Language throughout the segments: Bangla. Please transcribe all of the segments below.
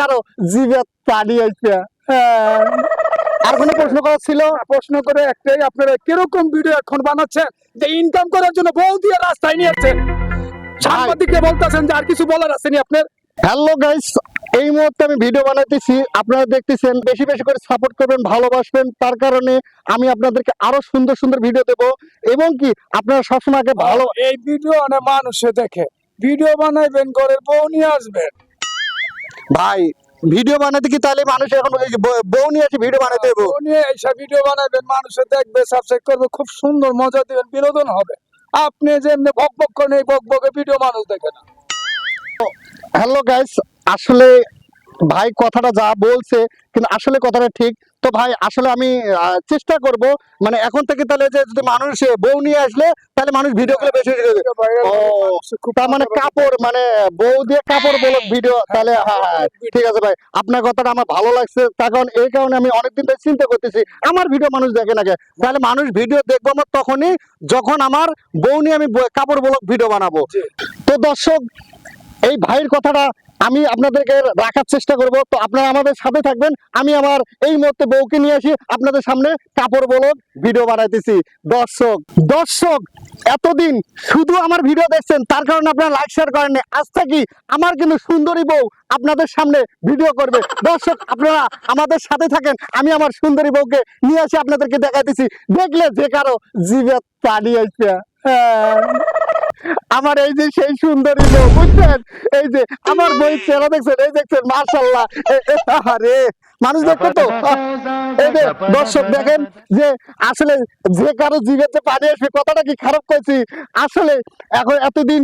কারও জিভে পানি আইছে হ্যাঁ। আর কোনো প্রশ্ন করার ছিল? প্রশ্ন করে একটাই আপনারা কীরকম ভিডিও এখন বানাচ্ছেন? যে ইনকাম করার জন্য বউ দিয়ে রাস্তায় নিয়ে যাচ্ছেন সাংবাদিককে বলতেছেন যে আর কিছু বলার আপনার? হ্যালো গাইস এই মুহূর্তে আমি ভিডিও বানাইতেছি। আপনারা দেখতেছেন বেশি বেশি করে সাপোর্ট করবেন ভালোবাসবেন। তার কারণে আমি আপনাদেরকে আরও সুন্দর সুন্দর ভিডিও দেবো। এবং কি আপনারা সবসময় আগে ভালো এই ভিডিও অনেক মানুষে দেখে। ভিডিও বানাইবেন ঘরের বউ নিয়ে আসবেন। ভাই ভিডিও বানাতে কি তাহলে মানুষ এখন ওই বউ- নিয়ে এসে ভিডিও বানাতে দেবো বউ নিয়ে এইসব ভিডিও বানাবেন মানুষে দেখবে সাবস্ক্রাইব করবে খুব সুন্দর মজা দেবেন বিনোদন হবে। আপনি যেমনি বক বক করেন এই বক বকে ভিডিও মানুষ দেখে না। হ্যালো গাইস আসলে ভাই কথাটা যা বলছে কিন্তু আসলে কথাটা ঠিক। তো ভাই আসলে আমি চেষ্টা করব মানে এখন থেকে তাহলে যে যদি মানুষ বউ নিয়ে আসলে তাহলে মানুষ ভিডিও করে বেশি তার মানে কাপড় মানে বউ দিয়ে কাপড় বলো ভিডিও তাহলে হ্যাঁ হ্যাঁ ঠিক আছে ভাই। আপনার কথাটা আমার ভালো লাগছে তার কারণ এই কারণে আমি অনেকদিন ধরে চিন্তা করতেছি আমার ভিডিও মানুষ দেখে না তাহলে মানুষ ভিডিও দেখব আমার তখনই যখন আমার বউ নিয়ে আমি কাপড় বলক ভিডিও বানাবো। তো দর্শক এই ভাইয়ের কথাটা আমি আপনাদেরকে রাখার চেষ্টা করব। তো আপনারা আমাদের সাথে থাকবেন। আমি আমার এই মুহূর্তে বউকে নিয়ে আসি। আপনাদের সামনে কাপড় বলক ভিডিও বানাইতেছি। দর্শক দর্শক, এতদিন শুধু আমার ভিডিও দেখছেন, তার কারণে আপনারা লাইক শেয়ার করেননি আজ থাকি আমার কিন্তু সুন্দরী বউ আপনাদের সামনে ভিডিও করবে। দর্শক, আপনারা আমাদের সাথে থাকেন। আমি আমার সুন্দরী বউকে নিয়ে আসি, আপনাদেরকে দেখাইতেছি। দেখলে যে কারও জিভে পানি হ্যাঁ। আমার এই যে সেই সুন্দরী বউ বুঝছেন? এই যে আমার বই চেহারা দেখছেন? এই দেখছেন মার্শাল্লাহ আরে মানুষ দেখতো তো? এই যে দর্শক দেখেন যে আসলে যে কারও জিভেতে পানি আসবে, কথাটা কি খারাপ করেছি আসলে এখন এতদিন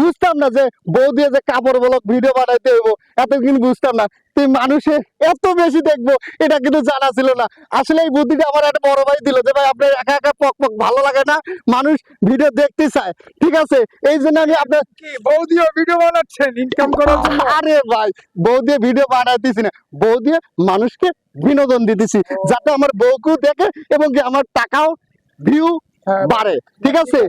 বুঝতাম না যে বউ দিয়ে যে কাপড় বলক ভিডিও বানাইতে হইব, এতদিন বুঝতাম না। তুই মানুষে এত বেশি দেখব এটা কিন্তু জানা ছিল না। আসলে এই বুদ্ধিটা আমার একটা বড় ভাই দিল যে ভাই আপনার একা একা পক পক ভালো লাগে না মানুষ ভিডিও দেখতে চায়। ঠিক আছে? এই জন্য আমি আপনার কি বউ দিয়ে ভিডিও বানাচ্ছেন ইনকাম করার জন্য? আরে ভাই বউ দিয়ে ভিডিও বানাইতেছি না। বউ দিয়ে মানুষকে বিনোদন দিতেছি যাতে আমার বউকেও দেখে এবং কি আমার টাকাও ভিউ বাড়ে। ঠিক আছে?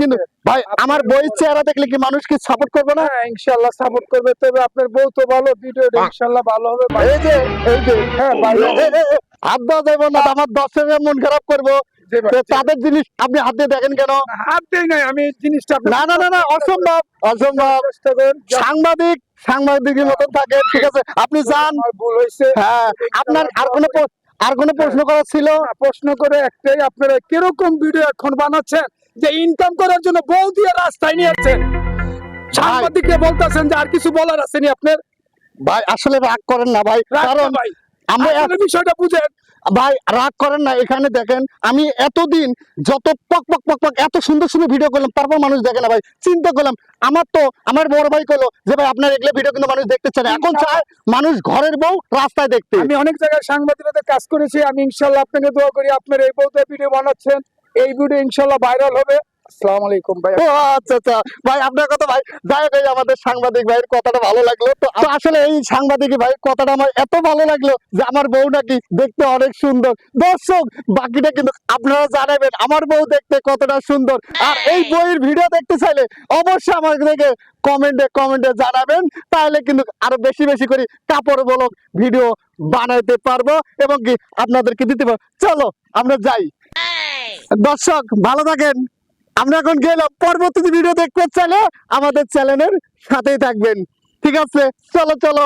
কিন্তু ভাই আমার বইয়ের চেহারা দেখলে কি মানুষ কি সাপোর্ট করবে না? হ্যাঁ ইনশাআল্লাহ সাপোর্ট করবে। তবে আপনার বউ তো ভালো ভিডিও ইনশাআল্লাহ ভালো হবে। এই যে এই যে। হ্যাঁ, হাত দেওয়া যাবে না আমার দর্শকের মন খারাপ করব। তাদের জিনিস আপনি হাত দিয়ে দেখেন কেন? হাত দেই নাই আমি জিনিসটা না না না না অসম্ভব অসম্ভব। সাংবাদিক সাংবাদিকের মতন থাকে ঠিক আছে? আপনি যান। ভুল হয়েছে। হ্যাঁ আপনার আর কোনো আর কোনো প্রশ্ন করার ছিল? প্রশ্ন করে একটাই আপনারা কীরকম ভিডিও এখন বানাচ্ছেন যে ইনকাম করার জন্য বউ দিয়ে রাস্তায় নিয়ে যাচ্ছেন সাংবাদিককে বলতেছেন যে আর কিছু বলার আছে নি আপনার? ভাই আসলে রাগ করেন না ভাই কারণ ভাই। আমরা বিষয়টা বুঝেন। ভাই রাগ করেন না এখানে দেখেন আমি এতদিন যত পক পক পক পক এত সুন্দর সুন্দর ভিডিও করলাম তারপর মানুষ দেখে না ভাই চিন্তা করলাম আমার তো আমার বড় ভাই কইলো যে ভাই আপনার এগুলো ভিডিও কিন্তু মানুষ দেখতে চায় এখন চায় মানুষ ঘরের বউ রাস্তায় দেখতে। আমি অনেক জায়গায় সাংবাদিকতার কাজ করেছি আমি ইনশাল্লাহ আপনাকে দোয়া করি আপনার এই বউতে ভিডিও বানাচ্ছেন এই ভিডিও ইনশাল্লাহ ভাইরাল হবে। আসসালামু আলাইকুম ভাই। ও আচ্ছা আচ্ছা। ভাই আপনার কথা ভাই যাই এই আমাদের সাংবাদিক ভাইয়ের কথাটা ভালো লাগল। তো আসলে এই সাংবাদিক ভাইয়ের কথাটা আমার এত ভালো লাগল যে আমার বউ নাকি দেখতে অনেক সুন্দর। দর্শক বাকিটা কিন্তু আপনারা জানাবেন আমার বউ দেখতে কতটা সুন্দর। আর এই বইয়ের ভিডিও দেখতে চাইলে অবশ্যই আমার আমাদেরকে কমেন্টে কমেন্টে জানাবেন। তাহলে কিন্তু আরও বেশি বেশি করে কাপড় বলক ভিডিও বানাইতে পারব এবং কি আপনাদেরকে দিতে পারব। চলো আমরা যাই। দর্শক ভালো থাকেন। আমরা এখন গেলাম পরবর্তী ভিডিও দেখতে চাইলে আমাদের চ্যানেলের সাথেই থাকবেন। ঠিক আছে? চলো চলো।